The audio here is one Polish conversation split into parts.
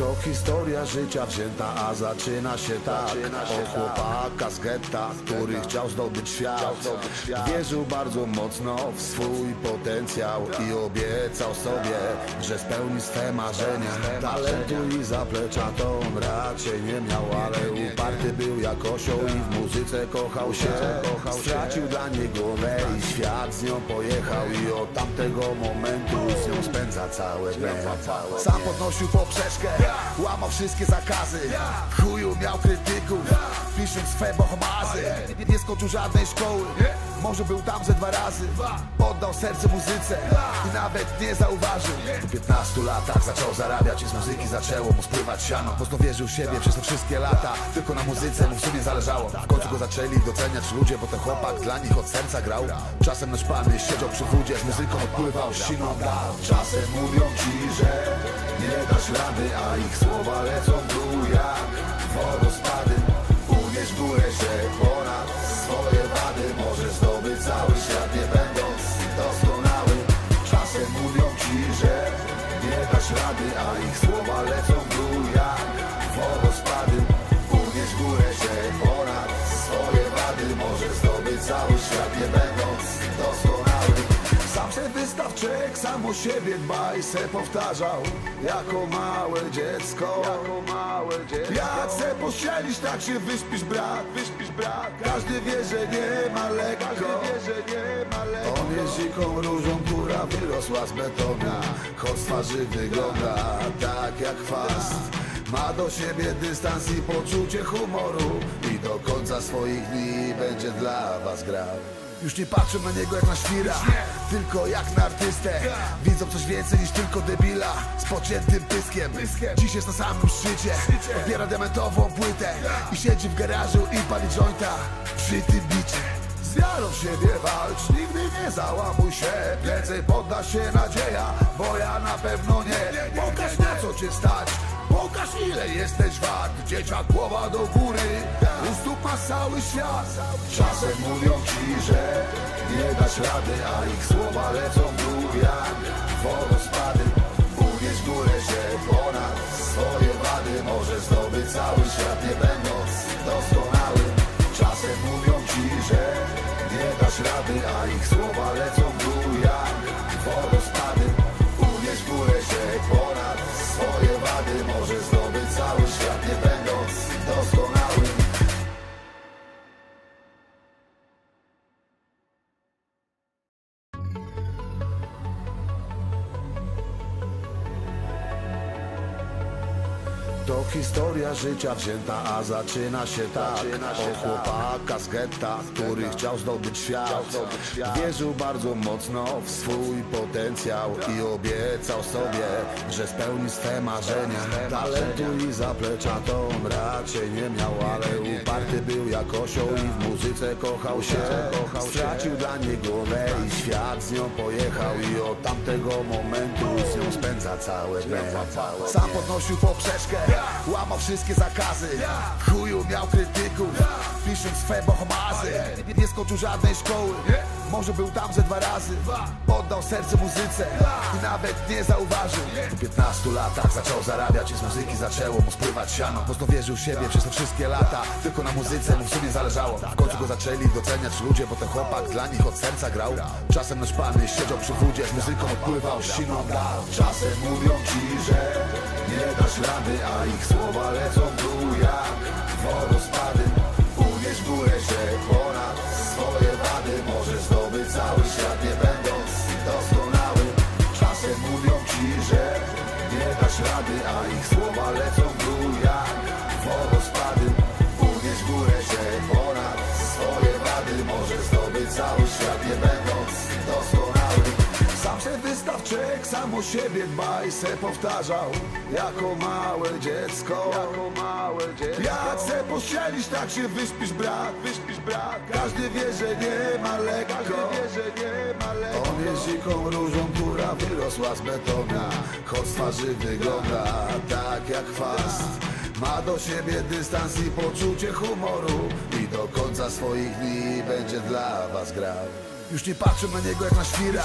To historia życia wzięta, a zaczyna się tak. Od chłopaka z getta, który chciał zdobyć świat. Wierzył bardzo mocno w swój potencjał I obiecał sobie, że spełni swe marzenia. Talentu i zaplecza to on raczej nie miał Ale uparty był jak osioł i w muzyce kochał się. Stracił dla niej głowę i świat z nią pojechał I od tamtego momentu z nią spędza całe dnie. Sam podnosił poprzeczkę, łamał wszystkie zakazy. W chuju miał krytyków, pisząc swe bohomazy. Nie skończył żadnej szkoły, może był tam ze dwa razy. Oddał serce muzyce i nawet nie zauważył. Po 15 latach zaczął zarabiać i z muzyki zaczęło mu spływać siano. Mocno wierzył w siebie przez te wszystkie lata. Tylko na muzyce mu w sumie zależało. W końcu go zaczęli doceniać ludzie, bo ten chłopak dla nich od serca grał. Czasem naćpany siedział przy wódzie, z muzyką odpływał siną. Czasem mówią ci, że nie dasz rady, a ich słowa lecą dół jak wodospady. Uwierz w górę, czek, sam o siebie dbaj se powtarzał Jako małe dziecko. Jako małe dziecko. Jak se pościelisz, tak się wyśpisz brat. Każdy wie, że nie ma lekko. Każdy wie, że nie ma lekko. On jest dziką różą, która wyrosła z betona. Choć twarzy wygląda tak jak chwast. Ma do siebie dystans i poczucie humoru. I do końca swoich dni będzie dla was grał już nie patrzę na niego jak na świra Tylko jak na artystę. Widzą coś więcej niż tylko debila Z pociętym pyskiem. Dziś jest na samym szczycie Odbiera diamentową płytę I siedzi w garażu i pali jointa Przy tym bicie. Z wiarą w siebie walcz, nigdy nie załamuj się. Więcej podda się nadzieja, bo ja na pewno nie. Pokaż na co cię stać, pokaż ile jesteś wart Dzieciak głowa do góry, u stóp masz cały świat. Czasem mówią ci, że nie dasz rady A ich słowa lecą w dół jak wodospady. Uwierz górę, że ponad swoje wady Możesz zdobyć cały świat, nie będąc To historia życia wzięta, a zaczyna się tak. Od chłopaka z getta, który chciał zdobyć świat. Wierzył bardzo mocno w swój potencjał I obiecał sobie, że spełni swe marzenia. Talentu i zaplecza to on raczej nie miał Ale uparty był jak osioł i w muzyce kochał się. Stracił dla niej głowę i świat z nią pojechał I od tamtego momentu z nią spędza całe dnie Sam podnosił poprzeczkę, łamał wszystkie zakazy. Chuju miał krytyków, pisząc swe bohomazy. Nie skończył żadnej szkoły, może był tam ze dwa razy. Oddał serce muzyce i nawet nie zauważył. Po 15 latach zaczął zarabiać i z muzyki zaczęło mu spływać siano. Mocno wierzył w siebie przez te wszystkie lata. Tylko na muzyce mu w sumie zależało. W końcu go zaczęli doceniać ludzie, bo ten chłopak dla nich od serca grał. Czasem naćpany siedział przy wódzie, z muzyką odpływał siną. Dal Czasem mówią ci, że nie dasz rady, a ich słowa lecą w dół jak wodospady. Uwierz w górę, że czek, sam o siebie dbaj se powtarzał Jako małe dziecko. Jako małe dziecko. Jak se pościelisz, tak się wyśpisz brat. Brat. Każdy wie, że nie ma lekko. Każdy wie, że nie ma lekko. On jest dziką różą, która wyrosła z betona. Choć z twarzy wygląda tak jak chwast. Ma do siebie dystans i poczucie humoru. I do końca swoich dni będzie dla was grał Już nie patrzę na niego jak na świra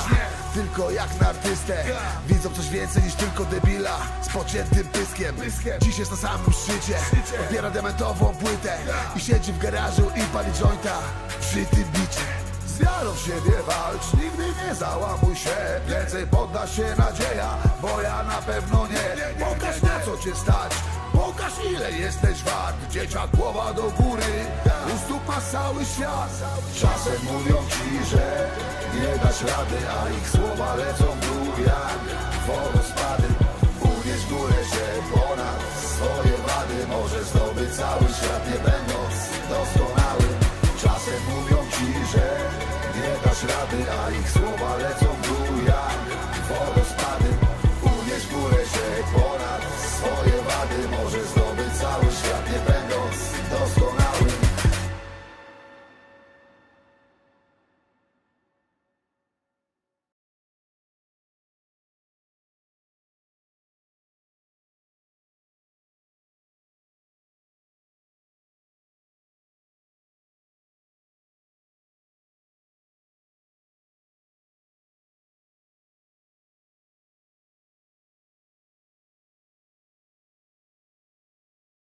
Tylko jak na artystę. Widzą coś więcej niż tylko debila Z pociętym pyskiem. Dziś jest na samym szczycie Odbiera diamentową płytę I siedzi w garażu i pali jointa Przy tym bicie. Z wiarą w siebie walcz, nigdy nie załamuj się. Więcej podda się nadzieja, bo ja na pewno nie. Pokaż na co cię stać, pokaż ile jesteś wart Dzieciak głowa do góry, cały świat. Czasem mówią ci, że nie dasz rady A ich słowa lecą w dół